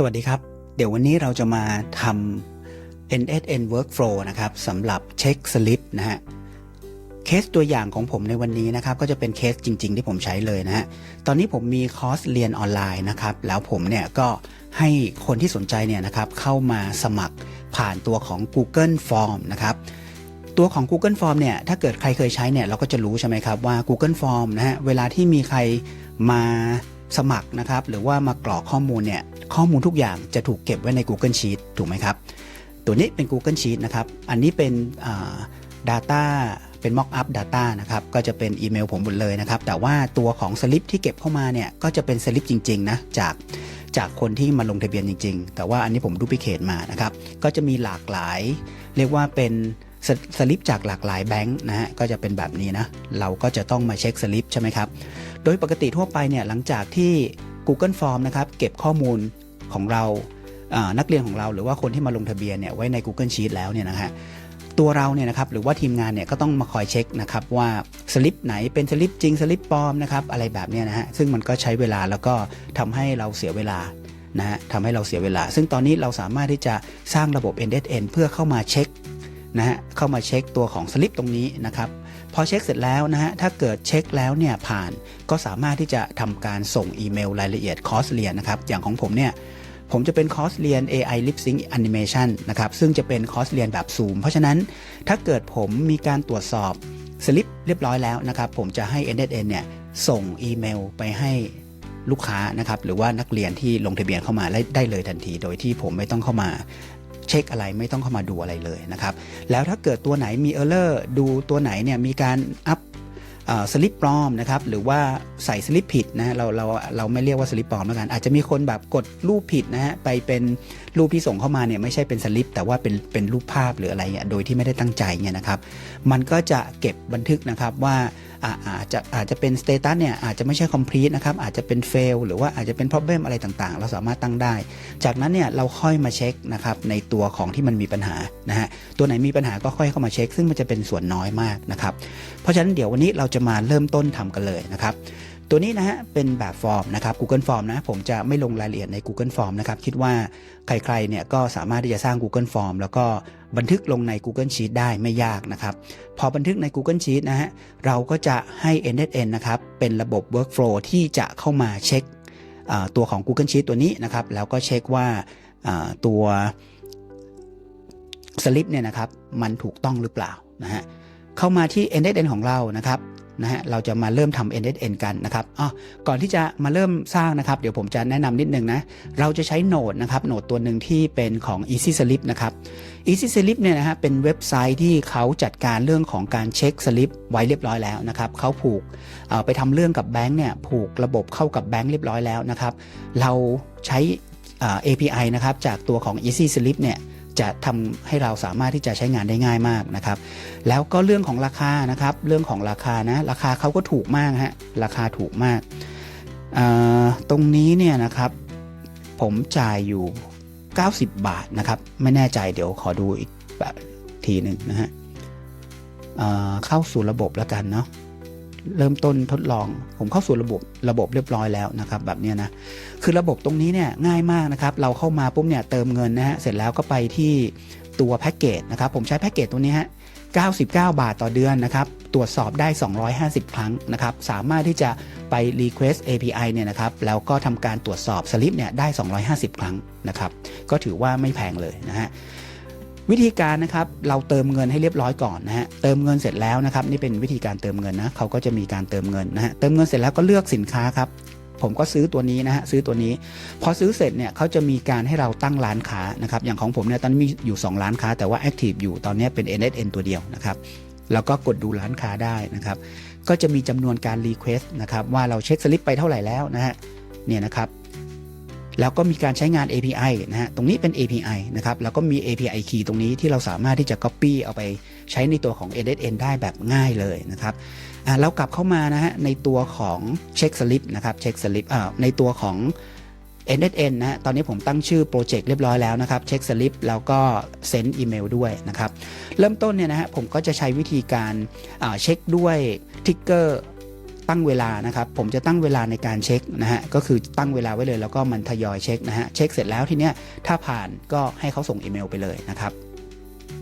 สวัสดีครับ เดี๋ยววันนี้เราจะมาทำ NSN Workflow นะครับสำหรับเช็คสลิปนะฮะ เคสตัวอย่างของผมในวันนี้นะครับ ก็จะเป็นเคสจริง ๆ ที่ผมใช้เลยนะฮะ ตอนนี้ผมมีคอร์สเรียนออนไลน์นะครับ แล้วผมเนี่ยก็ให้คนที่สนใจเนี่ยนะครับเข้ามาสมัครผ่านตัวของ Google Form นะครับตัวของ Google Form เนี่ย ถ้าเกิดใครเคยใช้เนี่ย เราก็จะรู้ใช่ไหมครับว่า Google Form นะฮะ เวลาที่มีใครมาสมัครนะครับ หรือว่ามากรอกข้อมูลเนี่ย ข้อมูลทุกอย่างจะถูกเก็บไว้ใน Google Sheet ถูกไหมครับ ตัวนี้เป็น Google Sheet นะครับ อันนี้เป็น Data เป็น Mock up Data นะครับ ก็จะเป็นอีเมลผมหมดเลยนะครับ แต่ว่าตัวของสลิปที่เก็บเข้ามาเนี่ย ก็จะเป็นสลิปจริง ๆ นะ จากจากคนที่มาลงทะเบียนจริง ๆ แต่ว่าอันนี้ผมดูพิเคทมานะครับ ก็จะมีหลากหลาย เรียกว่าเป็นสสลิปจากหลากหลายแบงค์นะฮะก็จะเป็นแบบนี้นะ เราก็จะต้องมาเช็คสลิปใช่ไหมครับ โดยปกติทั่วไปเนี่ยหลังจากที่ Google Form นะครับเก็บข้อมูลของเรานักเรียนของเราหรือว่าคนที่มาลงทะเบียนเนี่ยไว้ใน Google Sheet แล้วเนี่ยนะฮะตัวเราเนี่ยนะครับหรือว่าทีมงานเนี่ยก็ต้องมาคอยเช็คนะครับว่าสลิปไหนเป็นสลิปจริงสลิปปลอมนะครับอะไรแบบเนี้ยนะฮะซึ่งมันก็ใช้เวลาแล้วก็ทำให้เราเสียเวลานะฮะทำให้เราเสียเวลา ซึ่งตอนนี้เราสามารถที่จะสร้างระบบ NSN เพื่อเข้ามาเช็คนะฮะเข้ามาเช็คตัวของสลิปตรงนี้นะครับ อเช็คเสร็จแล้วนะฮะถ้าเกิดเช็คแล้วเนี่ยผ่านก็สามารถที่จะทำการส่งอีเมลรายละเอียดคอร์สเรียนนะครับอย่างของผมเนี่ยผมจะเป็นคอร์สเรียน AI Lip Sync Animation นะครับซึ่งจะเป็นคอร์สเรียนแบบซูม เพราะฉะนั้นถ้าเกิดผมมีการตรวจสอบสลิปเรียบร้อยแล้วนะครับผมจะให้ NSN เนี่ยส่งอีเมลไปให้ลูกค้านะครับหรือว่านักเรียนที่ลงทะเบียนเข้ามาได้เลยทันที โดยที่ผมไม่ต้องเข้ามา เช็คอะไรไม่ต้องเข้ามาดูอะไรเลยนะครับ แล้วถ้าเกิดตัวไหนมีเออร์เลอร์ดูตัวไหนเนี่ยมีการอัพสลิปปลอมนะครับหรือว่าใส่สลิปผิดนะเราเราเราไม่เรียกว่าสลิปปลอมแล้วกัน อาจจะมีคนแบบกดรูปผิดนะฮะไปเป็นรูปที่ส่งเข้ามาเนี่ยไม่ใช่เป็นสลิปแต่ว่าเป็นเป็นรูปภาพหรืออะไรเนี่ยโดยที่ไม่ได้ตั้งใจเนี่ยนะครับมันก็จะเก็บบันทึกนะครับว่าอาจจะอาจจะเป็นสเตตัสเนี่ยอาจจะไม่ใช่ complete นะครับอาจจะเป็น fail หรือว่าอาจจะเป็น problem อะไรต่างๆ เราสามารถตั้งได้ จากนั้นเนี่ยเราค่อยมาเช็คนะครับในตัวของที่มันมีปัญหานะฮะตัวไหนมีปัญหาก็ค่อยเข้ามาเช็ค ซึ่งมันจะเป็นส่วนน้อยมากนะครับเพราะฉะนั้นเดี๋ยววันนี้เราจะมาเริ่มต้นทำกันเลยนะครับตัวนี้นะฮะเป็นแบบฟอร์มนะครับ Google Form นะผมจะไม่ลงรายละเอียดใน Google Form นะครับ คิดว่าใครๆเนี่ยก็สามารถที่จะสร้าง Google Form แล้วก็ บันทึกลงใน Google Sheet ได้ไม่ยากนะครับ พอบันทึกใน Google Sheet นะฮะเราก็จะให้ NSN นะครับ เป็นระบบ Workflow ที่จะเข้ามาเช็คตัวของ Google Sheet ตัวนี้นะครับ แล้วก็เช็คว่าอ่าตัวสลิปเนี่ยนะครับมันถูกต้องหรือเปล่านะฮะเข้ามาที่ NSN ของเรานะครับ นะฮะเราจะมาเริ่มทำ NSN กันนะครับอ๋อก่อนที่จะมาเริ่มสร้างนะครับ เดี๋ยวผมจะแนะนำนิดนึงนะเราจะใช้โนดนะครับโนดตัวหนึ่งที่เป็นของ Easy Slip นะครับ Easy Slip เนี่ยนะฮะเป็นเว็บไซต์ที่เขาจัดการเรื่องของการเช็คสลิปไว้เรียบร้อยแล้วนะครับเขาผูกไปทำเรื่องกับแบงค์เนี่ยผูกระบบเข้ากับแบงค์เรียบร้อยแล้วนะครับ เราใช้ API นะครับจากตัวของ Easy Slip เนี่ย จะทำให้เราสามารถที่จะใช้งานได้ง่ายมากนะครับ แล้วก็เรื่องของราคานะครับ เรื่องของราคานะราคาเขาก็ถูกมากฮะราคาถูกมากตรงนี้เนี่ยนะครับผมจ่ายอยู่ 90 บาทนะครับ ไม่แน่ใจเดี๋ยวขอดูอีกแบบทีหนึ่งนะฮะเเข้าสู่ระบบแล้วกันเนาะ เริ่มต้นทดลอง ผมเข้าสู่ระบบระบบเรียบร้อยแล้วนะครับแบบนี้นะคือระบบตรงนี้เนี่ยง่ายมากนะครับ เราเข้ามาปุ๊บเนี่ยเติมเงินนะฮะเสร็จแล้วก็ไปที่ตัวแพ็กเกจนะครับ ผมใช้แพ็กเกจตัวนี้ฮะ99 บาทต่อเดือนนะครับ ตรวจสอบได้ 250 ครั้งนะครับ สามารถที่จะไป Request API เนี่ยนะครับ แล้วก็ทำการตรวจสอบสลิปเนี่ยได้ 250 ครั้งนะครับ ก็ถือว่าไม่แพงเลยนะฮะ วิธีการนะครับเราเติมเงินให้เรียบร้อยก่อนนะฮะเติมเงินเสร็จแล้วนะครับนี่เป็นวิธีการเติมเงินนะเขาก็จะมีการเติมเงินนะฮะเติมเงินเสร็จแล้วก็เลือกสินค้าครับผมก็ซื้อตัวนี้นะฮะซื้อตัวนี้ พอซื้อเสร็จเนี่ยเขาจะมีการให้เราตั้งร้านค้านะครับอย่างของผมเนี่ยตอนนี้มีอยู่ 2 ร้านค้าแต่ว่า Active อยู่ตอนนี้เป็น NSN ตัวเดียวนะครับแล้วก็กดดูร้านค้าได้นะครับก็จะมีจำนวนการ Request นะครับว่าเราเช็คสลิปไปเท่าไหร่แล้วนะฮะเนี่ยนะครับ แล้วก็มีการใช้งาน API นะฮะตรงนี้เป็น API นะครับแล้วก็มี API key ตรงนี้ที่เราสามารถที่จะ Copy เอาไปใช้ในตัวของ NSN ได้แบบง่ายเลยนะครับเรากลับเข้ามานะฮะในตัวของเช็คสลิปนะครับเช็คสลิปในตัวของ NSN นะฮะตอนนี้ผมตั้งชื่อโปรเจกต์เรียบร้อยแล้วนะครับ เช็คสลิปแล้วก็เซ็นอีเมลด้วยนะครับ เริ่มต้นเนี่ยนะฮะผมก็จะใช้วิธีการเช็คด้วยทิกเกอร์ ตั้งเวลานะครับ ผมจะตั้งเวลาในการเช็คนะฮะก็คือตั้งเวลาไว้เลยแล้วก็มันทยอยเช็คนะฮะเช็คเสร็จแล้วทีเนี้ยถ้าผ่านก็ให้เขาส่งอีเมลไปเลยนะครับ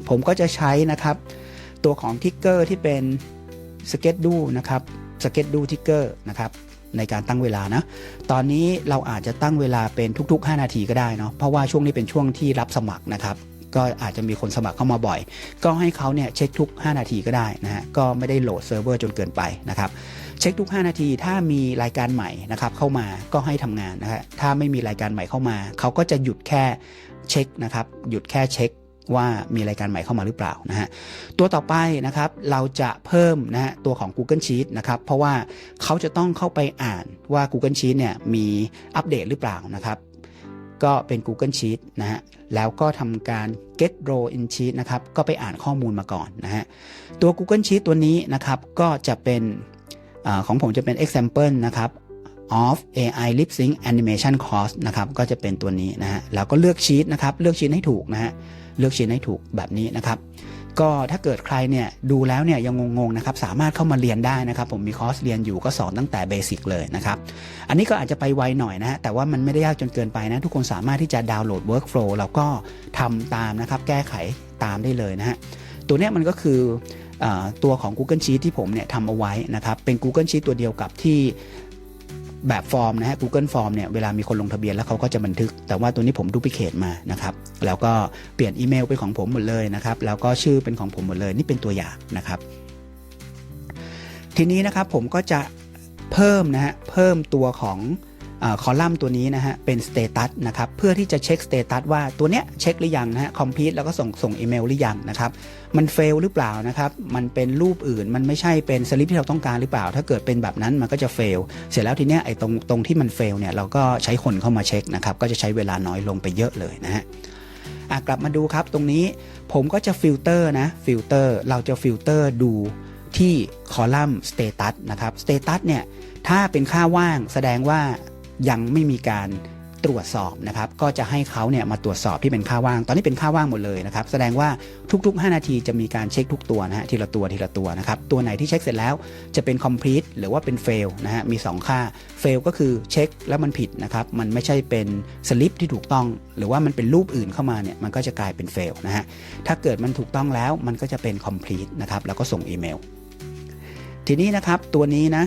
ผมก็จะใช้นะครับตัวของทิกเกอร์ที่เป็นสเก็ตดูนะครับสเก็ตดูทิกเกอร์นะครับในการตั้งเวลานะ ตอนนี้เราอาจจะตั้งเวลาเป็นทุก ๆ 5 นาทีก็ได้เนาะ เพราะว่าช่วงนี้เป็นช่วงที่รับสมัครนะครับ ก็อาจจะมีคนสมัครเข้ามาบ่อย ก็ให้เขาเนี่ยเช็คทุก 5 นาทีก็ได้นะฮะ ก็ไม่ได้โหลดเซิร์ฟเวอร์จนเกินไปนะครับ เช็คทุก 5 นาทีถ้ามีรายการใหม่นะครับเข้ามาก็ให้ทำงานนะฮะถ้าไม่มีรายการใหม่เข้ามา เขาก็จะหยุดแค่เช็คนะครับหยุดแค่เช็คว่ามีรายการใหม่เข้ามาหรือเปล่านะฮะตัวต่อไปนะครับเราจะเพิ่มนะฮะตัวของ Google Sheet นะครับเพราะว่าเขาจะต้องเข้าไปอ่านว่า Google Sheet เนี่ยมีอัปเดตหรือเปล่านะครับก็เป็น Google Sheet นะฮะแล้วก็ทำการ get row in sheet นะครับก็ไปอ่านข้อมูลมาก่อนนะฮะตัว Google Sheet ตัวนี้นะครับก็จะเป็น อของผมจะเป็น example นะครับ of AI lip sync animation course นะครับก็จะเป็นตัวนี้นะฮะแล้วก็เลือกชีตนะครับเลือกชีตให้ถูกนะฮะเลือกชีตให้ถูกแบบนี้นะครับก็ถ้าเกิดใครเนี่ยดูแล้วเนี่ยยังงงๆนะครับสามารถเข้ามาเรียนได้นะครับผมมีคอร์สเรียนอยู่ก็สอนตั้งแต่เบสิกเลยนะครับอันนี้ก็อาจจะไปไวหน่อยนะฮะแต่ว่ามันไม่ได้ยากจนเกินไปนะทุกคนสามารถที่จะดาวน์โหลด workflow แล้วก็ทำตามนะครับแก้ไขตามได้เลยนะฮะตัวเนี้ยมันก็คือ ตัวของ Google Sheet ที่ผมเนี่ยทำเอาไว้นะครับเป็น Google Sheet ตัวเดียวกับที่แบบฟอร์มนะฮะ Google Form เนี่ยเวลามีคนลงทะเบียนแล้วเขาก็จะบันทึก แต่ว่าตัวนี้ผมดูพิเคทมานะครับ แล้วก็เปลี่ยนอีเมลเป็นของผมหมดเลยนะครับ แล้วก็ชื่อเป็นของผมหมดเลย นี่เป็นตัวอย่างนะครับ ทีนี้นะครับผมก็จะเพิ่มนะฮะ เพิ่มตัวของ คอลัมน์ตัวนี้นะฮะเป็นสเตตัสนะครับเพื่อที่จะเช็คสเตตัสว่าตัวเนี้ยเช็คหรือยังนะฮะคอมพิวแล้วก็ส่งส่งอีเมลหรือยังนะครับมันเฟลหรือเปล่านะครับมันเป็นรูปอื่นมันไม่ใช่เป็นสลิปที่เราต้องการหรือเปล่า ถ้าเกิดเป็นแบบนั้นมันก็จะเฟลเสร็จแล้วทีเนี้ยไอ้ตรงตรงที่มันเฟลเนี่ยเราก็ใช้คนเข้ามาเช็คนะครับก็จะใช้เวลาน้อยลงไปเยอะเลยนะฮะอะกลับมาดูครับตรงนี้ผมก็จะฟิลเตอร์นะฟิลเตอร์เราจะฟิลเตอร์ดูที่คอลัมน์สเตตัสนะครับสเตตัสเนี่ยถ้าเป็นค่าว่างแสดงว่า ยังไม่มีการตรวจสอบนะครับก็จะให้เขาเนี่ยมาตรวจสอบที่เป็นค่าว่าง ตอนนี้เป็นค่าว่างหมดเลยนะครับแสดงว่าทุก ๆ 5 นาทีจะมีการเช็คทุกตัวนะฮะทีละตัวทีละตัวนะครับตัวไหนที่เช็คเสร็จแล้วจะเป็น complete หรือว่าเป็น fail นะฮะมี 2 ค่า fail ก็คือเช็คแล้วมันผิดนะครับมันไม่ใช่เป็นสลิปที่ถูกต้อง หรือว่ามันเป็นรูปอื่นเข้ามาเนี่ยมันก็จะกลายเป็น fail นะฮะถ้าเกิดมันถูกต้องแล้วมันก็จะเป็น complete นะครับแล้วก็ส่งอีเมลทีนี้นะครับตัวนี้นะ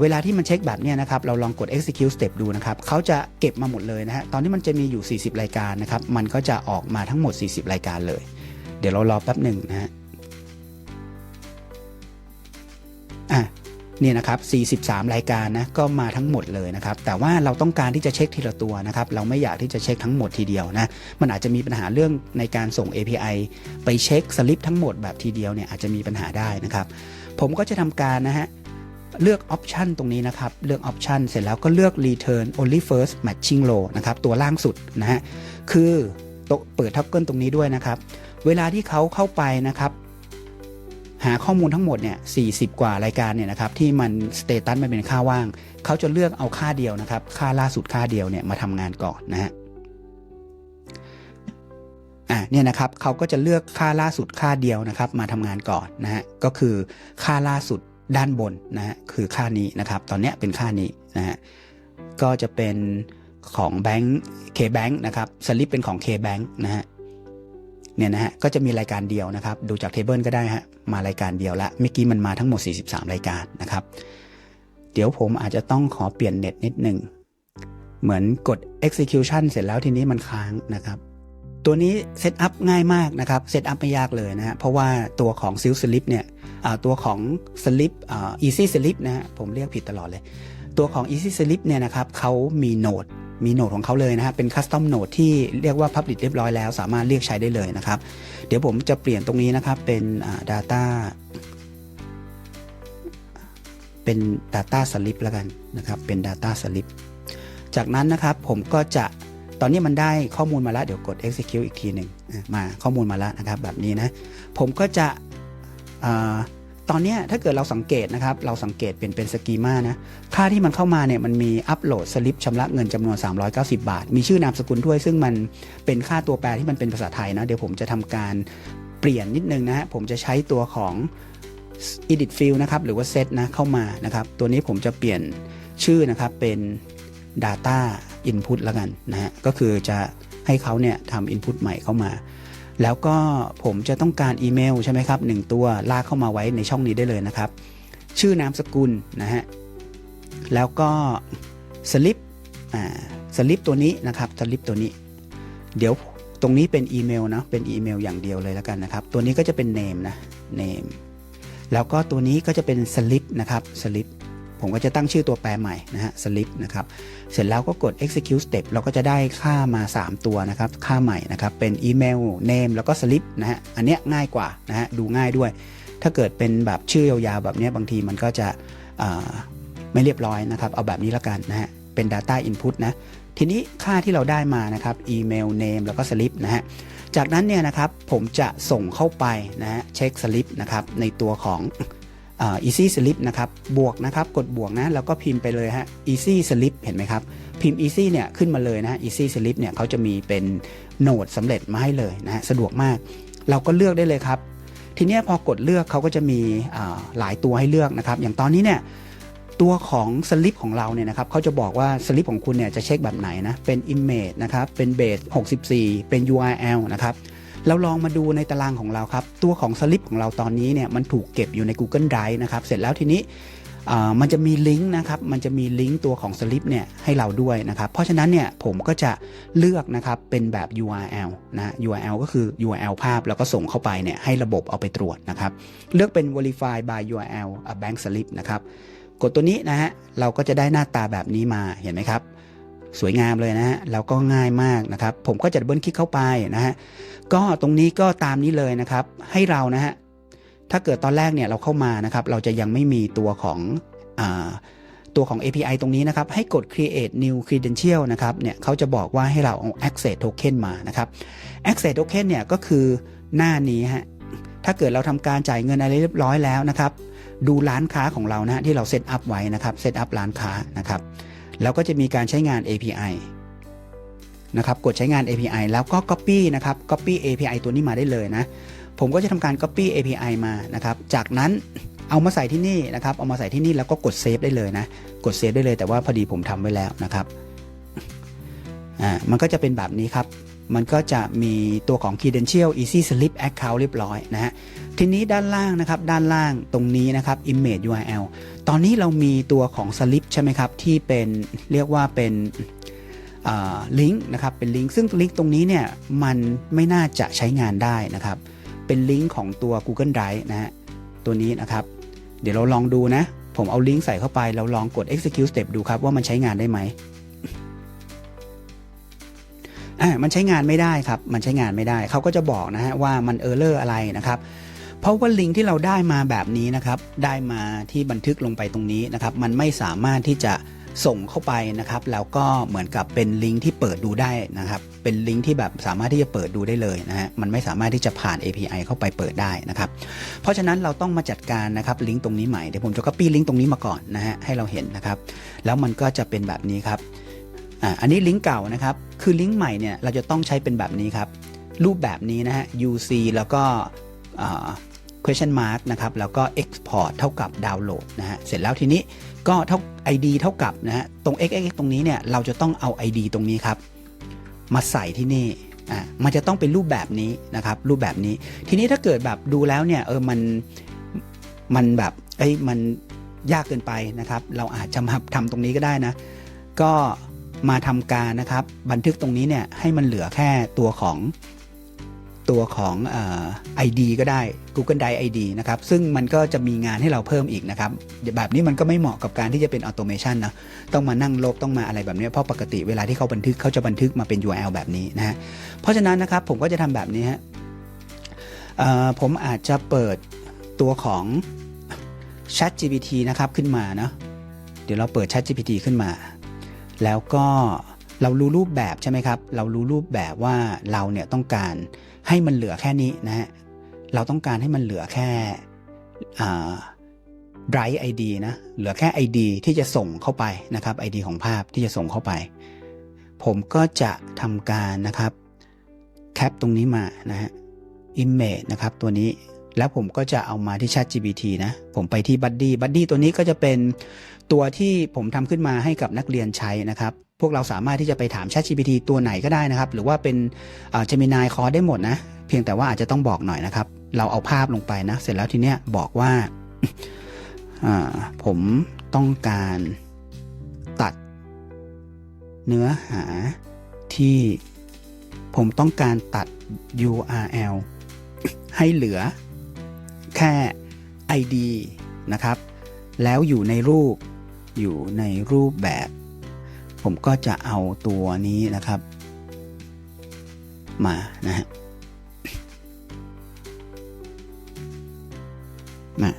เวลาที่มันเช็คแบบเนี้ยนะครับเราลองกด execute step ดูนะครับเขาจะเก็บมาหมดเลยนะฮะตอนนี้มันจะมีอยู่ 40 รายการนะครับมันก็จะออกมาทั้งหมด 40 รายการเลย เดี๋ยวเรารอแป๊บหนึ่งนะฮะอะเนี่ยนะครับ 43 รายการนะก็มาทั้งหมดเลยนะครับ แต่ว่าเราต้องการที่จะเช็คทีละตัวนะครับ เราไม่อยากที่จะเช็คทั้งหมดทีเดียวนะ มันอาจจะมีปัญหาเรื่องในการส่ง API ไปเช็คสลิปทั้งหมดแบบทีเดียวเนี่ยอาจจะมีปัญหาได้นะครับ ผมก็จะทำการนะฮะ เลือก Option ตรงนี้นะครับ เลือก Option เสร็จแล้วก็เลือก Return Only First Matching Row นะครับ ตัวล่างสุดนะฮะ คือตเปิดทับเกิลตรงนี้ด้วยนะครับ เวลาที่เขาเข้าไปนะครับ หาข้อมูลทั้งหมดเนี่ย 40 กว่ารายการเนี่ยนะครับ ที่มันสเตตัสมันเป็นค่าว่าง เขาจะเลือกเอาค่าเดียวนะครับ ค่าล่าสุดค่าเดียวเนี่ยมาทำงานก่อนนะฮะอะเนี่ยนะครับเขาก็จะเลือกค่าล่าสุดค่าเดียวนะครับ มาทำงานก่อนนะฮะ ก็คือค่าล่าสุด ด้านบนนะฮะคือค่านี้นะครับ ตอนเนี้ยเป็นค่านี้นะฮะก็จะเป็นของแบงค์ K-Bank นะครับสลิปเป็นของ K-Bank นะฮะเนี่ยนะฮะก็จะมีรายการเดียวนะครับ ดูจากเทเบิลก็ได้ฮะมารายการเดียวละเมื่อกี้มันมาทั้งหมด 43 รายการนะครับ เดี๋ยวผมอาจจะต้องขอเปลี่ยนเน็ตนิดหนึ่งเหมือนกด execution เสร็จแล้วทีนี้มันค้างนะครับ ตัวนี้เซตอัพง่ายมากนะครับเซตอัพไม่ยากเลยนะฮะเพราะว่าตัวของซิลสลิปเนี่ย ตัวของสลิปอ่า easy slip นะฮะผมเรียกผิดตลอดเลย ตัวของ easy slip เนี่ยนะครับเขามีโหนดมีโหนดของเขาเลยนะฮะเป็นคัสตอมโหนดที่เรียกว่า Public เรียบร้อยแล้ว สามารถเรียกใช้ได้เลยนะครับ เดี๋ยวผมจะเปลี่ยนตรงนี้นะครับเป็น data เป็น data slip แล้วกันนะครับเป็น data slip จากนั้นนะครับผมก็จะตอนนี้มันได้ข้อมูลมาแล้วเดี๋ยวกด execute อีกทีหนึ่งมาข้อมูลมาแล้วนะครับแบบนี้นะ ผมก็จะ ตอนนี้ถ้าเกิดเราสังเกตนะครับ เราสังเกตเป็นเป็นสกีมานะ ค่าที่มันเข้ามาเนี่ยมันมีอัปโหลดสลิปชำระเงินจำนวน 390 บาท มีชื่อนามสกุลด้วย ซึ่งมันเป็นค่าตัวแปรที่มันเป็นภาษาไทยนะ เดี๋ยวผมจะทำการเปลี่ยนนิดนึงนะฮะ ผมจะใช้ตัวของ edit field นะครับ หรือว่า set นะเข้ามานะครับ ตัวนี้ผมจะเปลี่ยนชื่อนะครับเป็น data input แล้วกันนะฮะ ก็คือจะให้เขาเนี่ยทำ input ใหม่เข้ามา แล้วก็ผมจะต้องการอีเมลใช่ไหมครับหนึ่งตัวลากเข้ามาไว้ในช่องนี้ได้เลยนะครับ ชื่อนามสกุลนะฮะแล้วก็สลิปอ่าสลิปตัวนี้นะครับสลิปตัวนี้ เดี๋ยวตรงนี้เป็นอีเมลนะเป็นอีเมลอย่างเดียวเลยแล้วกันนะครับ ตัวนี้ก็จะเป็น name นะ name แล้วก็ตัวนี้ก็จะเป็นสลิปนะครับสลิป ผมก็จะตั้งชื่อตัวแปรใหม่นะฮะสลิปนะครับ เสร็จแล้วก็กด execute step เราก็จะได้ค่ามา 3 ตัวนะครับ ค่าใหม่นะครับ เป็นอีเมล name แล้วก็สลิปนะฮะ อันเนี้ยง่ายกว่านะฮะ ดูง่ายด้วย ถ้าเกิดเป็นแบบชื่อยาวๆแบบเนี้ยบางทีมันก็จะไม่เรียบร้อยนะครับ เอาแบบนี้ละกันนะฮะ เป็น data input นะ ทีนี้ค่าที่เราได้มานะครับอีเมล name แล้วก็สลิปนะฮะจากนั้นเนี่ยนะครับผมจะส่งเข้าไปนะฮะเช็คสลิปนะครับในตัวของ easy slip นะครับบวกนะครับกดบวกนะแล้วก็พิมพ์ไปเลยฮะ easy slip เห็นไหมครับ พิมพ์ easy เนี่ยขึ้นมาเลยนะ easy slip เนี่ยเขาจะมีเป็นโน้ตสำเร็จมาให้เลยนะฮะสะดวกมาก เราก็เลือกได้เลยครับ ทีนี้พอกดเลือกเขาก็จะมีหลายตัวให้เลือกนะครับ อย่างตอนนี้เนี่ยตัวของสลิปของเราเนี่ยนะครับเขาจะบอกว่าสลิปของคุณเนี่ยจะเช็คแบบไหนนะ เป็น image นะครับ เป็น base 64 เป็น URL นะครับ เราลองมาดูในตารางของเราครับ ตัวของสลิปของเราตอนนี้เนี่ยมันถูกเก็บอยู่ใน Google Drive นะครับ เสร็จแล้วทีนี้มันจะมีลิงก์นะครับ มันจะมีลิงก์ตัวของสลิปเนี่ยให้เราด้วยนะครับ เพราะฉะนั้นเนี่ยผมก็จะเลือกนะครับเป็นแบบ URL นะ URL ก็คือ URL ภาพแล้วก็ส่งเข้าไปเนี่ยให้ระบบเอาไปตรวจนะครับ เลือกเป็น verify by URL a bank slip นะครับ กดตัวนี้นะฮะ เราก็จะได้หน้าตาแบบนี้มา เห็นไหมครับ สวยงามเลยนะฮะแล้วก็ง่ายมากนะครับ ผมก็จะดับเบิลคลิกเข้าไปนะฮะก็ตรงนี้ก็ตามนี้เลยนะครับ ให้เรานะฮะถ้าเกิดตอนแรกเนี่ยเราเข้ามานะครับ เราจะยังไม่มีตัวของอตัวของ API ตรงนี้นะครับ ให้กด create new credential นะครับเนี่ยเขาจะบอกว่าให้เราเอา access token มานะครับ access token เนี่ยก็คือหน้านี้ฮะถ้าเกิดเราทำการจ่ายเงินอะไรเรียบร้อยแล้วนะครับ ดูร้านค้าของเรานะฮะที่เราเซตอัพไว้นะครับเซตอัพร้านค้านะครับ แล้วก็จะมีการใช้งาน API นะครับ กดใช้งาน API แล้วก็ Copy นะครับ Copy API ตัวนี้มาได้เลยนะ ผมก็จะทำการ Copy API มานะครับ จากนั้นเอามาใส่ที่นี่นะครับ เอามาใส่ที่นี่แล้วก็กดเซฟได้เลยนะ กดเซฟได้เลยแต่ว่าพอดีผมทำไว้แล้วนะครับ อ่า มันก็จะเป็นแบบนี้ครับ มันก็จะมีตัวของ Credential Easy Slip Account เรียบร้อยนะฮะทีนี้ด้านล่างนะครับด้านล่างตรงนี้นะครับ Image URL ตอนนี้เรามีตัวของ Slip ใช่ไหมครับ ที่เป็นเรียกว่าเป็นลิงก์นะครับเป็นลิงก์ซึ่งลิงก์ตรงนี้เนี่ยมันไม่น่าจะใช้งานได้นะครับ เป็นลิงก์ของตัว Google Drive นะฮะตัวนี้นะครับ เดี๋ยวเราลองดูนะ ผมเอาลิงก์ใส่เข้าไปเราลองกด execute step ดูครับว่ามันใช้งานได้ไหม อ่ามันใช้งานไม่ได้ครับ มันใช้งานไม่ได้ เขาก็จะบอกนะฮะว่ามันเออร์เลอร์อะไรนะครับ เพราะว่าลิงก์ที่เราได้มาแบบนี้นะครับ ได้มาที่บันทึกลงไปตรงนี้นะครับ มันไม่สามารถที่จะส่งเข้าไปนะครับ แล้วก็เหมือนกับเป็นลิงก์ที่เปิดดูได้นะครับ เป็นลิงก์ที่แบบสามารถที่จะเปิดดูได้เลยนะฮะ มันไม่สามารถที่จะผ่าน API เข้าไปเปิดได้นะครับ เพราะฉะนั้นเราต้องมาจัดการนะครับลิงก์ตรงนี้ใหม่ เดี๋ยวผมจะ copy ลิงก์ตรงนี้มาก่อนนะฮะ ให้เราเห็นนะครับ แล้วมันก็จะเป็นแบบนี้ครับ อ่าอันนี้ลิงก์เก่านะครับ คือลิงก์ใหม่เนี่ยเราจะต้องใช้เป็นแบบนี้ครับ รูปแบบนี้นะฮะ UC แล้วก็ question mark นะครับ แล้วก็ export เท่ากับ download นะฮะ เสร็จแล้วทีนี้ก็เท่า ID เท่ากับนะฮะ ตรง xxx ตรงนี้เนี่ยเราจะต้องเอา ID ตรงนี้ครับ มาใส่ที่นี่อ่ามันจะต้องเป็นรูปแบบนี้นะครับ รูปแบบนี้ ทีนี้ถ้าเกิดแบบดูแล้วเนี่ยเออมันมันแบบเอ้ยมันยากเกินไปนะครับ เราอาจจะมาทำตรงนี้ก็ได้นะ ก็ มาทำการนะครับ บันทึกตรงนี้เนี่ยให้มันเหลือแค่ตัวของตัวของอ ID ก็ได้ Google Drive ID นะครับ ซึ่งมันก็จะมีงานให้เราเพิ่มอีกนะครับ แบบนี้มันก็ไม่เหมาะกับการที่จะเป็นออโตเมชันนะ ต้องมานั่งลบ ต้องมาอะไรแบบนี้ เพราะปกติเวลาที่เขาบันทึกเขาจะบันทึกมาเป็น URL แบบนี้นะฮะ เพราะฉะนั้นนะครับผมก็จะทำแบบนี้ฮะผมอาจจะเปิดตัวของ Chat GPT นะครับขึ้นมาเนาะ เดี๋ยวเราเปิด Chat GPT ขึ้นมา แล้วก็เรารู้รูปแบบใช่ไหมครับ เรารู้รูปแบบว่าเราเนี่ยต้องการให้มันเหลือแค่นี้นะฮะ เราต้องการให้มันเหลือแค่ drive ID นะ เหลือแค่ ID ที่จะส่งเข้าไปนะครับ ID ของภาพที่จะส่งเข้าไป ผมก็จะทำการนะครับแคปตรงนี้มานะฮะ image นะครับตัวนี้แล้วผมก็จะเอามาที่ Chat GPT นะ ผมไปที่ Buddy Buddy ตัวนี้ก็จะเป็น ตัวที่ผมทำขึ้นมาให้กับนักเรียนใช้นะครับ พวกเราสามารถที่จะไปถาม Chat GPT ตัวไหนก็ได้นะครับ หรือว่าเป็นเอ่อ Gemini คอได้หมดนะ เพียงแต่ว่าอาจจะต้องบอกหน่อยนะครับ เราเอาภาพลงไปนะ เสร็จแล้วทีเนี้ยบอกว่าอ่าผมต้องการตัด เนื้อหาที่ผมต้องการตัด URL ให้เหลือแค่ ID นะครับ แล้วอยู่ในรูป อยู่ในรูปแบบ ผมก็จะเอาตัวนี้นะครับ มานะฮะมา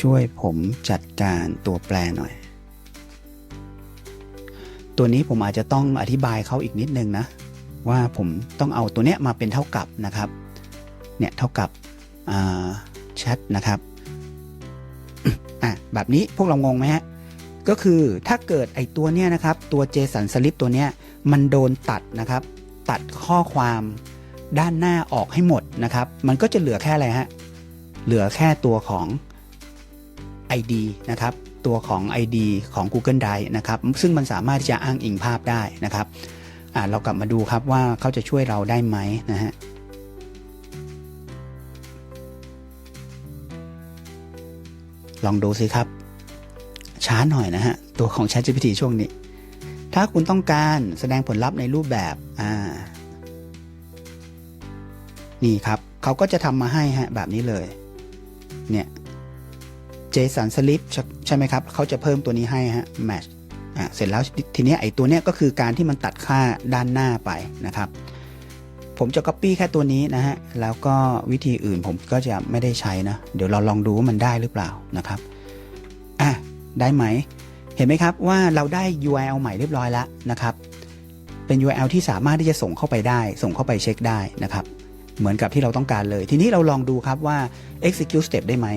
ช่วยผมจัดการตัวแปรหน่อย ตัวนี้ผมอาจจะต้องอธิบายเขาอีกนิดนึงนะ ว่าผมต้องเอาตัวเนี้ยมาเป็นเท่ากับนะครับ เนี่ยเท่ากับแชทนะครับ อะแบบนี้พวกเรางงไหมฮะก็คือถ้าเกิดไอตัวเนี้ยนะครับตัว JSON Slip ตัวเนี้ยมันโดนตัดนะครับ ตัดข้อความด้านหน้าออกให้หมดนะครับ มันก็จะเหลือแค่อะไรฮะเหลือแค่ตัวของ ID นะครับ ตัวของ ID ของ Google Drive นะครับ ซึ่งมันสามารถที่จะอ้างอิงภาพได้นะครับเรากลับมาดูครับว่าเขาจะช่วยเราได้ไหมนะฮะ ลองดูสิครับ ช้าหน่อยนะฮะ ตัวของ ChatGPT ช่วงนี้ ถ้าคุณต้องการแสดงผลลัพธ์ในรูปแบบอ่านี่ครับ เขาก็จะทำมาให้ฮะแบบนี้เลย เนี่ย JSON Slip ใช่ใช่ไหมครับ เขาจะเพิ่มตัวนี้ให้ฮะ Match อะเสร็จแล้วทีนี้ไอ้ตัวเนี้ยก็คือการที่มันตัดค่าด้านหน้าไปนะครับ ผมจะ copy แค่ตัวนี้นะฮะ แล้วก็วิธีอื่นผมก็จะไม่ได้ใช้นะ เดี๋ยวเราลองดูว่ามันได้หรือเปล่านะครับ อะ ได้ไหม เห็นไหมครับว่าเราได้ URL ใหม่เรียบร้อยแล้วนะครับ เป็น URL ที่สามารถที่จะส่งเข้าไปได้ ส่งเข้าไปเช็คได้นะครับ เหมือนกับที่เราต้องการเลย ทีนี้เราลองดูครับว่า execute step ได้ไหม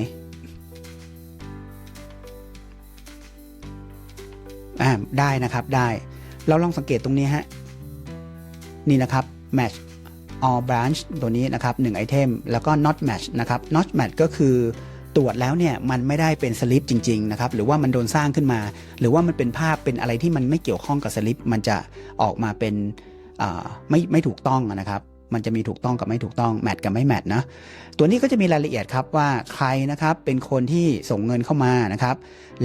อ่าได้นะครับ ได้ เราลองสังเกตตรงนี้ฮะ นี่นะครับ match all branch ตัวนี้นะครับ1ไอเทมแล้วก็ not match นะครับ not match ก็คือตรวจแล้วเนี่ยมันไม่ได้เป็นสลิปจริงๆนะครับหรือว่ามันโดนสร้างขึ้นมา หรือว่ามันเป็นภาพเป็นอะไรที่มันไม่เกี่ยวข้องกับสลิปมันจะออกมาเป็นไม่ไม่ถูกต้องนะครับมันจะมีถูกต้องกับไม่ถูกต้องแมทกับไม่แมทนะตัวนี้ก็จะมีรายละเอียดครับว่าใครนะครับเป็นคนที่ส่งเงินเข้ามานะครับ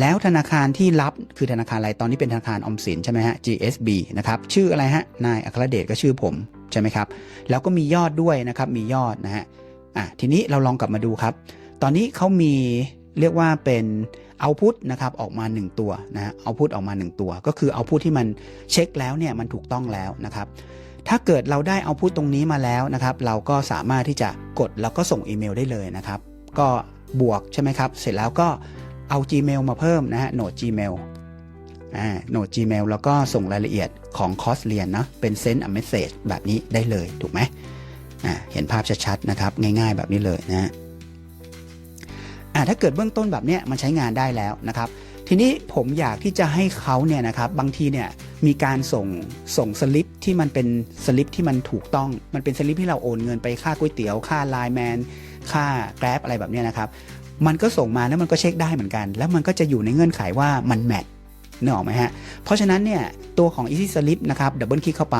แล้วธนาคารที่รับคือธนาคารอะไรตอนนี้เป็นธนาคารออมสินใช่ไหมฮะ GSB นะครับชื่ออะไรฮะนายอัครเดชก็ชื่อผม ใช่ไหมครับ แล้วก็มียอดด้วยนะครับ มียอดนะฮะอะทีนี้เราลองกลับมาดูครับ ตอนนี้เขามีเรียกว่าเป็นเอาพุทนะครับออกมา 1 ตัวนะเอาพุทออกมา 1 ตัว ก็คือเอาพุทที่มันเช็คแล้วเนี่ยมันถูกต้องแล้วนะครับ ถ้าเกิดเราได้เอาพุทตรงนี้มาแล้วนะครับ เราก็สามารถที่จะกดแล้วก็ส่งอีเมลได้เลยนะครับ ก็บวกใช่ไหมครับ เสร็จแล้วก็เอา Gmail มาเพิ่มนะฮะโหนด Gmail โหนด Gmail แล้วก็ส่งรายละเอียดของคอร์สเรียนเนาะเป็น send a message แบบนี้ได้เลยถูกไหมเห็นภาพชัดๆนะครับง่ายๆแบบนี้เลยนะถ้าเกิดเบื้องต้นแบบเนี้ยมันใช้งานได้แล้วนะครับ ทีนี้ผมอยากที่จะให้เขาเนี่ยนะครับบางทีเนี่ยมีการส่งส่งสลิปที่มันเป็นสลิปที่มันถูกต้อง มันเป็นสลิปที่เราโอนเงินไปค่าก๋วยเตี๋ยวค่าไลน์แมนค่าแกร็บอะไรแบบเนี้ยนะครับ มันก็ส่งมาแล้วมันก็เช็คได้เหมือนกัน แล้วมันก็จะอยู่ในเงื่อนไขว่ามันแมท นึกออกไหมฮะ เพราะฉะนั้นเนี่ยตัวของ Easy Slip นะครับดับเบิลคลิกเข้าไป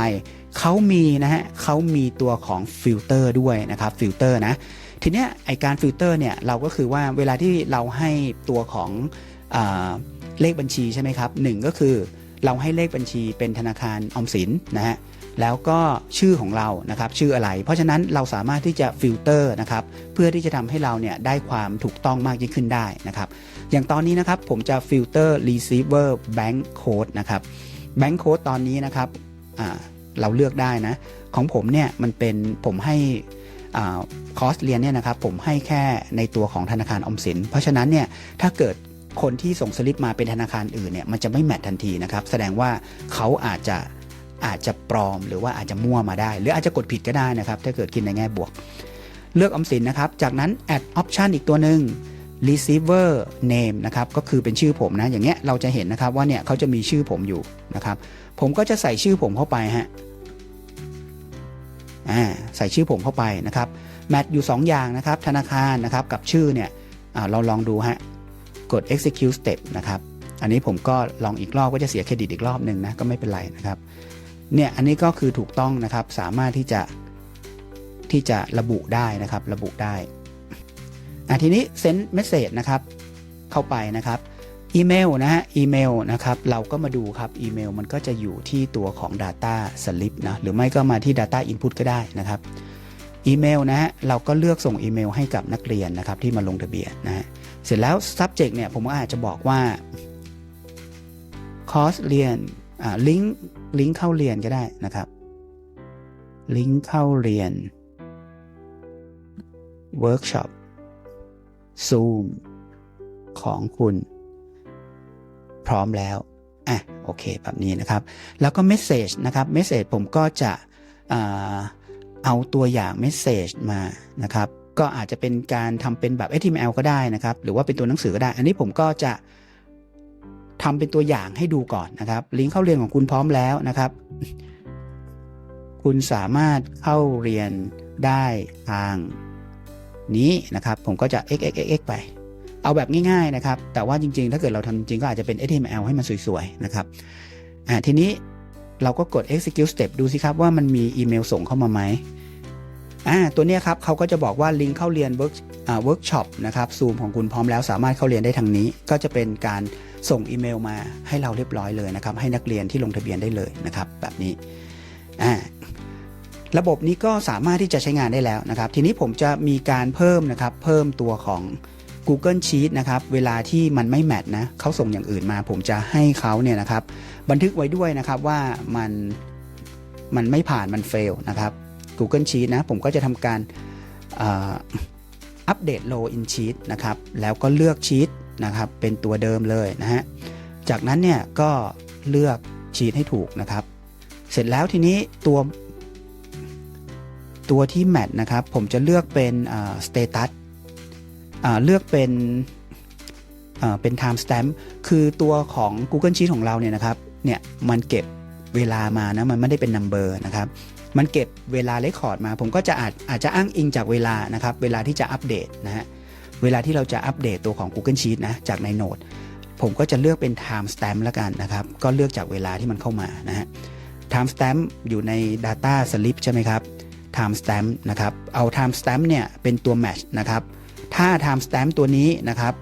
เขามีนะฮะเขามีตัวของฟิลเตอร์ด้วยนะครับฟิลเตอร์นะทีเนี้ยไอการฟิลเตอร์เนี่ยเราก็คือว่าเวลาที่เราให้ตัวของอเลขบัญชีใช่ไหมครับหนึ่งก็คือเราให้เลขบัญชีเป็นธนาคารออมสินนะฮะ แล้วก็ชื่อของเรานะครับชื่ออะไร เพราะฉะนั้นเราสามารถที่จะฟิลเตอร์นะครับเพื่อที่จะทำให้เราเนี่ยได้ความถูกต้องมากยิ่งขึ้นได้นะครับอย่างตอนนี้นะครับผมจะฟิลเตอร์ receiver bank code นะครับ bank code ตอนนี้นะครับเราเลือกได้นะของผมเนี่ยมันเป็นผมให้คอร์สเรียนเนี่ยนะครับผมให้แค่ในตัวของธนาคารอมสิน เพราะฉะนั้นเนี่ยถ้าเกิดคนที่ส่งสลิปมาเป็นธนาคารอื่นเนี่ยมันจะไม่แมททันทีนะครับ แสดงว่าเขาอาจจะ อาจจะปลอมหรือว่าอาจจะมั่วมาได้ หรืออาจจะกดผิดก็ได้นะครับ ถ้าเกิดคิดในแง่บวก เลือกออมสินนะครับ จากนั้น add option อีกตัวหนึ่ง receiver name นะครับก็คือเป็นชื่อผมนะ อย่างเงี้ยเราจะเห็นนะครับว่าเนี่ยเขาจะมีชื่อผมอยู่นะครับ ผมก็จะใส่ชื่อผมเข้าไปฮะอ่าใส่ชื่อผมเข้าไปนะครับแมทอยู่ 2 อย่างนะครับ ธนาคารนะครับกับชื่อเนี่ยอ่าเราลองดูฮะกด execute step นะครับ อันนี้ผมก็ลองอีกรอบก็จะเสียเครดิตอีกรอบหนึ่งนะ ก็ไม่เป็นไรนะครับ เนี่ยอันนี้ก็คือถูกต้องนะครับสามารถที่จะที่จะระบุได้นะครับระบุได้อะทีนี้ send message นะครับเข้าไปนะครับอีเมลนะฮะอีเมลนะครับเราก็มาดูครับอีเมลมันก็จะอยู่ที่ตัวของ Data Slip นะหรือไม่ก็มาที่ Data Input ก็ได้นะครับอีเมลนะฮะเราก็เลือกส่งอีเมลให้กับนักเรียนนะครับที่มาลงทะเบียนนะฮะเสร็จแล้ว subject เนี่ยผมก็อาจจะบอกว่าคอร์สเรียนลิงก์ ลิงก์เข้าเรียนก็ได้นะครับ ลิงก์เข้าเรียนเวิร์กช็อป Zoom ของคุณพร้อมแล้วอะโอเคแบบนี้นะครับ แล้วก็ Message นะครับ Message ผมก็จะเอาตัวอย่าง Message มานะครับ ก็อาจจะเป็นการทำเป็นแบบ HTML ก็ได้นะครับ หรือว่าเป็นตัวหนังสือก็ได้ อันนี้ผมก็จะ ทำเป็นตัวอย่างให้ดูก่อนนะครับ ลิงก์เข้าเรียนของคุณพร้อมแล้วนะครับ คุณสามารถเข้าเรียนได้ทางนี้นะครับ ผมก็จะ x x x x ไป เอาแบบง่ายๆนะครับ แต่ว่าจริงๆ ถ้าเกิดเราทำจริงก็อาจจะเป็น HTML ให้มันสวยๆนะครับอ่าทีนี้เราก็กด execute step ดูสิครับว่ามันมีอีเมลส่งเข้ามาไหมอ่าตัวนี้ครับเขาก็จะบอกว่าลิงก์เข้าเรียนเวิร์กเวิร์กช็อปนะครับซูมของคุณพร้อมแล้วสามารถเข้าเรียนได้ทางนี้ ก็จะเป็นการ ส่งอีเมลมาให้เราเรียบร้อยเลยนะครับ ให้นักเรียนที่ลงทะเบียนได้เลยนะครับ แบบนี้อ่าระบบนี้ก็สามารถที่จะใช้งานได้แล้วนะครับ ทีนี้ผมจะมีการเพิ่มนะครับ เพิ่มตัวของ Google Sheet นะครับ เวลาที่มันไม่แมทนะเขาส่งอย่างอื่นมา ผมจะให้เขาเนี่ยนะครับ บันทึกไว้ด้วยนะครับว่ามันมันไม่ผ่านมันเฟลนะครับ Google Sheet นะ ผมก็จะทำการอัปเดต Low in Sheet นะครับ แล้วก็เลือกชีต นะครับ เป็นตัวเดิมเลยนะฮะ จากนั้นเนี่ยก็เลือกชีตให้ถูกนะครับ เสร็จแล้วทีนี้ตัวตัวที่แมทนะครับ ผมจะเลือกเป็นสเตตัสเลือกเป็นเป็น time stamp คือตัวของ Google Sheet ของเราเนี่ยนะครับ เนี่ยมันเก็บเวลามานะ มันไม่ได้เป็น number นะครับ มันเก็บเวลาเลคคอร์ดมา ผมก็จะอาจอาจจะอ้างอิงจากเวลานะครับ เวลาที่จะอัปเดตนะฮะ เวลาที่เราจะอัปเดตตัวของ Google Sheet นะจากในโน้ตผมก็จะเลือกเป็น time stamp แล้วกันนะครับ ก็เลือกจากเวลาที่มันเข้ามานะฮะ time stamp อยู่ใน data slip ใช่ไหมครับ time stamp นะครับ เอา time stamp เนี่ยเป็นตัว match นะครับ ถ้า time stamp ตัวนี้นะครับ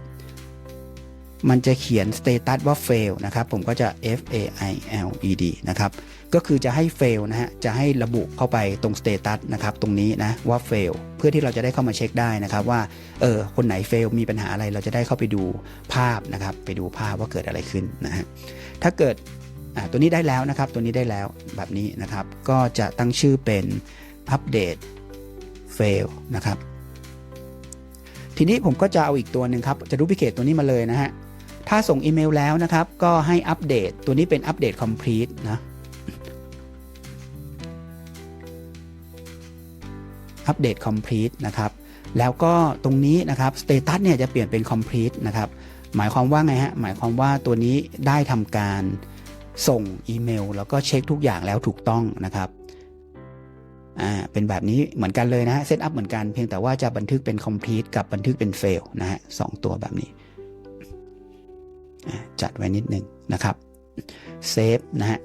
มันจะเขียน status ว่า fail นะครับ ผมก็จะ f a i l e d นะครับ ก็คือจะให้ fail นะฮะ จะให้ระบุเข้าไปตรง status นะครับ ตรงนี้นะว่า fail เพื่อที่เราจะได้เข้ามาเช็คได้นะครับว่า เออ คนไหน fail มีปัญหาอะไร เราจะได้เข้าไปดูภาพนะครับ ไปดูภาพว่าเกิดอะไรขึ้นนะฮะ ถ้าเกิดอ่าตัวนี้ได้แล้วนะครับ ตัวนี้ได้แล้วแบบนี้นะครับ ก็จะตั้งชื่อเป็นอัปเดต fail นะครับ ทีนี้ผมก็จะเอาอีกตัวหนึ่งครับ จะดูพิเคตตัวนี้มาเลยนะฮะ ถ้าส่งอีเมลแล้วนะครับ ก็ให้อัปเดต ตัวนี้เป็นอัปเดต complete นะ อัปเดต complete นะครับ แล้วก็ตรงนี้นะครับ status เนี่ยจะเปลี่ยนเป็น complete นะครับ หมายความว่าไงฮะ หมายความว่าตัวนี้ได้ทำการส่งอีเมล แล้วก็เช็คทุกอย่างแล้วถูกต้องนะครับอ่าเป็นแบบนี้เหมือนกันเลยนะฮะเซตอัพเหมือนกันเพียงแต่ว่าจะบันทึกเป็น complete กับบันทึกเป็น fail นะฮะสองตัวแบบนี้ จัดไว้นิดหนึ่งนะครับเซฟนะฮะ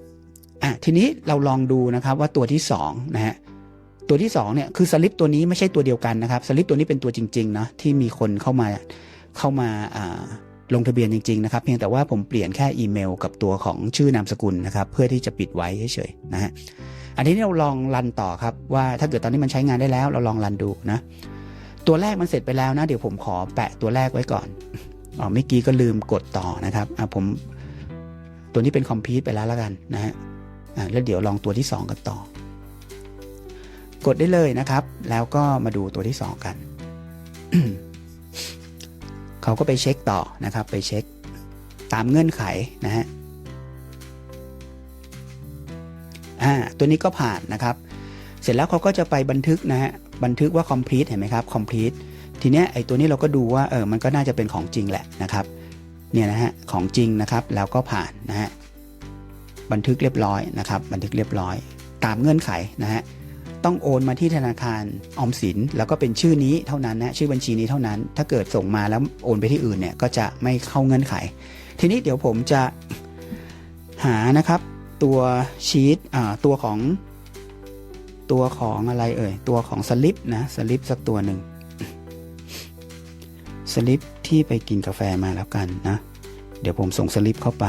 อะทีนี้เราลองดูนะครับว่าตัวที่2นะฮะตัวที่2เนี่ยคือสลิปตัวนี้ไม่ใช่ตัวเดียวกันนะครับสลิปตัวนี้เป็นตัวจริงๆเนาะที่มีคนเข้ามาเข้ามาอ่าลงทะเบียนจริงๆนะครับ เพียงแต่ว่าผมเปลี่ยนแค่อีเมลกับตัวของชื่อนามสกุลนะครับ เพื่อที่จะปิดไว้เฉยๆนะฮะอันนี้เราลองรันต่อครับว่าถ้าเกิดตอนนี้มันใช้งานได้แล้ว เราลองรันดูนะตัวแรกมันเสร็จไปแล้วนะ เดี๋ยวผมขอแปะตัวแรกไว้ก่อน อ๋อเมื่อกี้ก็ลืมกดต่อนะครับอะผมตัวนี้เป็นคอมพิวต์ไปแล้วล้วกันนะฮะอะแล้วเดี๋ยวลองตัวที่ 2 กันต่อ กดได้เลยนะครับ แล้วก็มาดูตัวที่ 2 กัน เขาก็ไปเช็คต่อนะครับ ไปเช็คตามเงื่อนไขนะฮะอ่าตัวนี้ก็ผ่านนะครับ เสร็จแล้วเขาก็จะไปบันทึกนะฮะบันทึกว่า complete เห็นไหมครับ complete ทีเนี้ยไอ้ตัวนี้เราก็ดูว่าเออมันก็น่าจะเป็นของจริงแหละนะครับเนี่ยนะฮะของจริงนะครับแล้วก็ผ่านนะฮะบันทึกเรียบร้อยนะครับ บันทึกเรียบร้อย ตามเงื่อนไขนะฮะต้องโอนมาที่ธนาคารออมสิน แล้วก็เป็นชื่อนี้เท่านั้นนะชื่อบัญชีนี้เท่านั้น ถ้าเกิดส่งมาแล้วโอนไปที่อื่นเนี่ยก็จะไม่เข้าเงื่อนไข ทีนี้เดี๋ยวผมจะหานะครับตัวชีตอ่าตัวของตัวของอะไรเอ่ยตัวของสลิปนะสลิปสักตัวหนึ่ง สลิปที่ไปกินกาแฟมาแล้วกันนะ เดี๋ยวผมส่งสลิปเข้าไป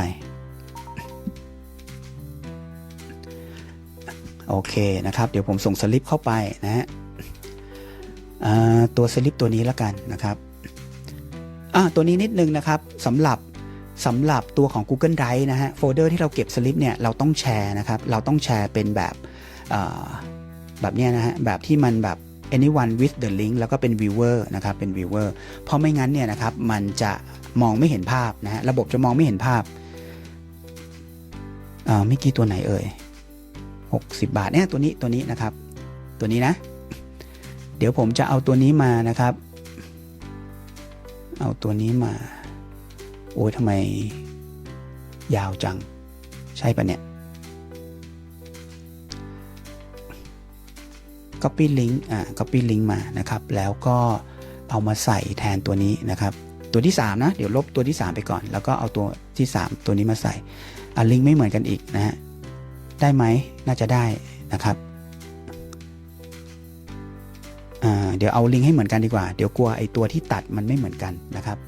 โอเคนะครับ เดี๋ยวผมส่งสลิปเข้าไปนะฮะตัวสลิปตัวนี้แล้วกันนะครับอ่าตัวนี้นิดนึงนะครับสำหรับสำหรับตัวของ Google Drive นะฮะโฟลเดอร์ที่เราเก็บสลิปเนี่ยเราต้องแชร์นะครับ เราต้องแชร์เป็นแบบแบบเนี้ยนะฮะแบบที่มันแบบ anyone with the link แล้วก็เป็น viewer นะครับเป็น viewer เพราะไม่งั้นเนี่ยนะครับมันจะมองไม่เห็นภาพนะฮะระบบจะมองไม่เห็นภาพอ่าเมื่อกี้ตัวไหนเอ่ย60 บาทเนี่ยตัวนี้ตัวนี้นะครับ ตัวนี้นะ เดี๋ยวผมจะเอาตัวนี้มานะครับ เอาตัวนี้มา โอ้ยทำไมยาวจัง ใช่ปะเนี่ย copy link อ่า copy link มานะครับ แล้วก็เอามาใส่แทนตัวนี้นะครับ ตัวที่ 3 นะ เดี๋ยวลบตัวที่ 3 ไปก่อน แล้วก็เอาตัวที่ 3 ตัวนี้มาใส่อ่าลิงก์ไม่เหมือนกันอีกนะฮะ ได้ไหมน่าจะได้นะครับอ่าเดี๋ยวเอาลิงก์ให้เหมือนกันดีกว่า เดี๋ยวกลัวไอ้ตัวที่ตัดมันไม่เหมือนกันนะครับ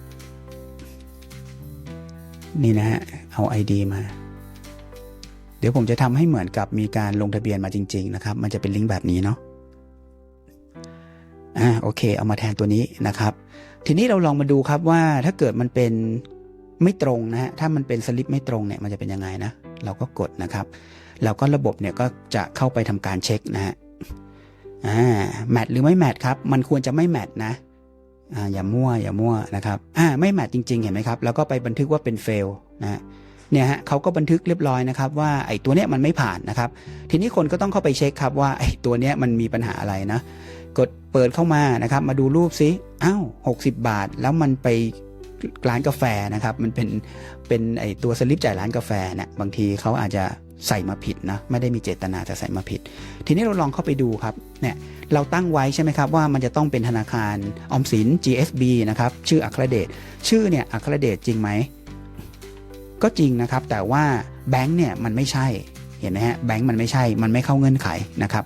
นี่นะฮะ เอา ID มา เดี๋ยวผมจะทำให้เหมือนกับมีการลงทะเบียนมาจริง ๆ นะครับ มันจะเป็นลิงก์แบบนี้เนาะ อ่าโอเค เอามาแทนตัวนี้นะครับ ทีนี้เราลองมาดูครับว่าถ้าเกิดมันเป็นไม่ตรงนะฮะถ้ามันเป็นสลิปไม่ตรงเนี่ยมันจะเป็นยังไงนะ เราก็กดนะครับ แล้วก็ระบบเนี่ยก็จะเข้าไปทำการเช็คนะฮะอ่าแมทหรือไม่แมทครับ มันควรจะไม่แมทนะอ่าอย่ามั่วอย่ามั่วนะครับอ่าไม่แมทจริง ๆ เห็นไหมครับ แล้วก็ไปบันทึกว่าเป็นเฟลนะฮะเนี่ยฮะเขาก็บันทึกเรียบร้อยนะครับว่าไอ้ตัวเนี้ยมันไม่ผ่านนะครับ ทีนี้คนก็ต้องเข้าไปเช็คครับว่าไอ้ตัวเนี้ยมันมีปัญหาอะไรนะ กดเปิดเข้ามานะครับมาดูรูปซิอ้าว60 บาท แล้วมันไปร้านกาแฟนะครับ มันเป็นเป็นไอตัวสลิปจ่ายร้านกาแฟเนี่ยบางทีเขาอาจจะใส่มาผิดนะไม่ได้มีเจตนาจะใส่มาผิด ทีนี้เราลองเข้าไปดูครับเนี่ยเราตั้งไว้ใช่ไหมครับว่ามันจะต้องเป็นธนาคารออมสิน GSB นะครับชื่ออัครเดชชื่อเนี่ยอัครเดชจริงไหมก็จริงนะครับแต่ว่าแบงค์เนี่ยมันไม่ใช่เห็นไหมฮะแบงค์มันไม่ใช่มันไม่เข้าเงื่อนไขนะครับ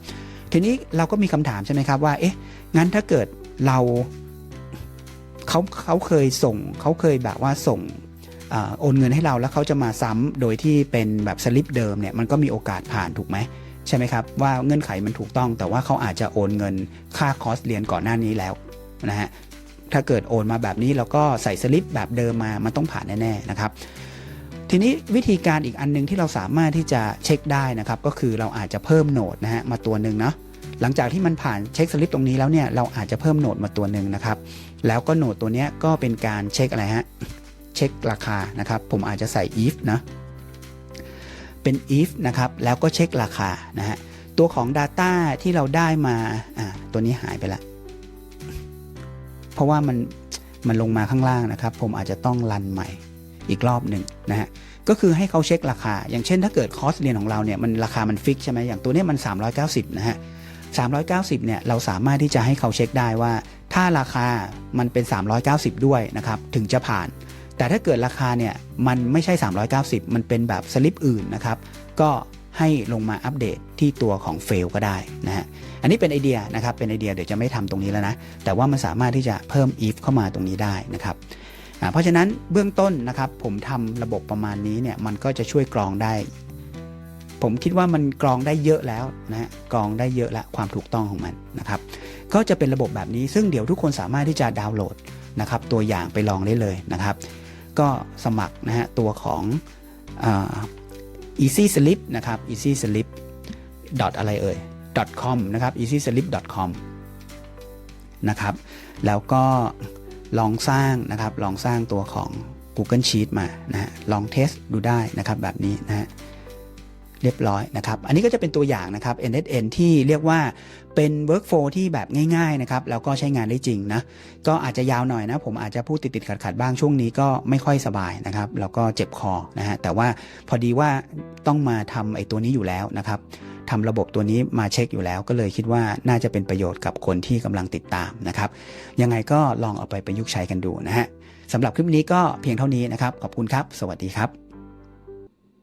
ทีนี้เราก็มีคำถามใช่ไหมครับว่าเอ๊ะงั้นถ้าเกิดเราเขาเขาเคยส่งเขาเคยแบบว่าส่งอโอนเงินให้เราแล้วเขาจะมาซ้ำโดยที่เป็นแบบสลิปเดิมเนี่ยมันก็มีโอกาสผ่านถูกไหมใช่ไหมครับว่าเงื่อนไขมันถูกต้อง แต่ว่าเขาอาจจะโอนเงินค่าคอร์สเรียนก่อนหน้านี้แล้วนะฮะถ้าเกิดโอนมาแบบนี้แล้วก็ใส่สลิปแบบเดิมมามันต้องผ่านแน่ๆนะครับทีนี้วิธีการอีกอันหนึงที่เราสามารถที่จะเช็คได้นะครับ ก็คือเราอาจจะเพิ่มโหนดนะฮะมาตัวหนึ่งเนาะ หลังจากที่มันผ่านเช็คสลิปตรงนี้แล้วเนี่ยเราอาจจะเพิ่มโหนดมาตัวหนึ่งนะครับ แล้วก็โหนดตัวนี้ก็เป็นการเช็คอะไรฮะเช็คราคานะครับ ผมอาจจะใส่ if นะเป็น if นะครับ แล้วก็เช็คราคานะฮะตัวของ Data ที่เราได้มาอ่าตัวนี้หายไปละเพราะว่ามันมันลงมาข้างล่างนะครับ ผมอาจจะต้องรันใหม่อีกรอบหนึ่งนะฮะก็คือให้เขาเช็คราคา อย่างเช่นถ้าเกิดคอร์สเรียนของเราเนี่ยมันราคามันฟิกใช่ไหมอย่างตัวนี้มัน 390 นะฮะ 390เนี่ยเราสามารถที่จะให้เขาเช็คได้ว่า ถ้าราคามันเป็น 390 ด้วยนะครับถึงจะผ่าน แต่ถ้าเกิดราคาเนี่ยมันไม่ใช่ 390 มันเป็นแบบสลิปอื่นนะครับก็ให้ลงมาอัปเดตที่ตัวของเฟลก็ได้นะฮะอันนี้เป็นไอเดียนะครับเป็นไอเดียเดี๋ยวจะไม่ทำตรงนี้แล้วนะ แต่ว่ามันสามารถที่จะเพิ่ม if เข้ามาตรงนี้ได้นะครับเพราะฉะนั้นเบื้องต้นนะครับผมทำระบบประมาณนี้เนี่ยมันก็จะช่วยกรองได้ ผมคิดว่ามันกรองได้เยอะแล้วนะฮะกรองได้เยอะละความถูกต้องของมันนะครับ ก็จะเป็นระบบแบบนี้ซึ่งเดี๋ยวทุกคนสามารถที่จะดาวน์โหลดนะครับ ตัวอย่างไปลองได้เลยนะครับ ก็สมัครนะฮะตัวของอ easy slip นะครับ easy slip อะไรเอ่ย com นะครับ easy slip com นะครับ แล้วก็ลองสร้างนะครับ ลองสร้างตัวของ Google Sheet มานะฮะ ลองเทสดูได้นะครับแบบนี้นะฮะ เรียบร้อยนะครับ อันนี้ก็จะเป็นตัวอย่างนะครับ NSN ที่เรียกว่าเป็น workflow ที่แบบง่ายๆนะครับ แล้วก็ใช้งานได้จริงนะ ก็อาจจะยาวหน่อยนะ ผมอาจจะพูดติดๆขัดๆบ้างช่วงนี้ก็ไม่ค่อยสบายนะครับ แล้วก็เจ็บคอนะฮะ แต่ว่าพอดีว่าต้องมาทำไอ้ตัวนี้อยู่แล้วนะครับทำระบบตัวนี้มาเช็คอยู่แล้ว ก็เลยคิดว่าน่าจะเป็นประโยชน์กับคนที่กำลังติดตามนะครับ ยังไงก็ลองเอาไปประยุกต์ใช้กันดูนะฮะสำหรับคลิปนี้ก็เพียงเท่านี้นะครับ ขอบคุณครับ สวัสดีครับ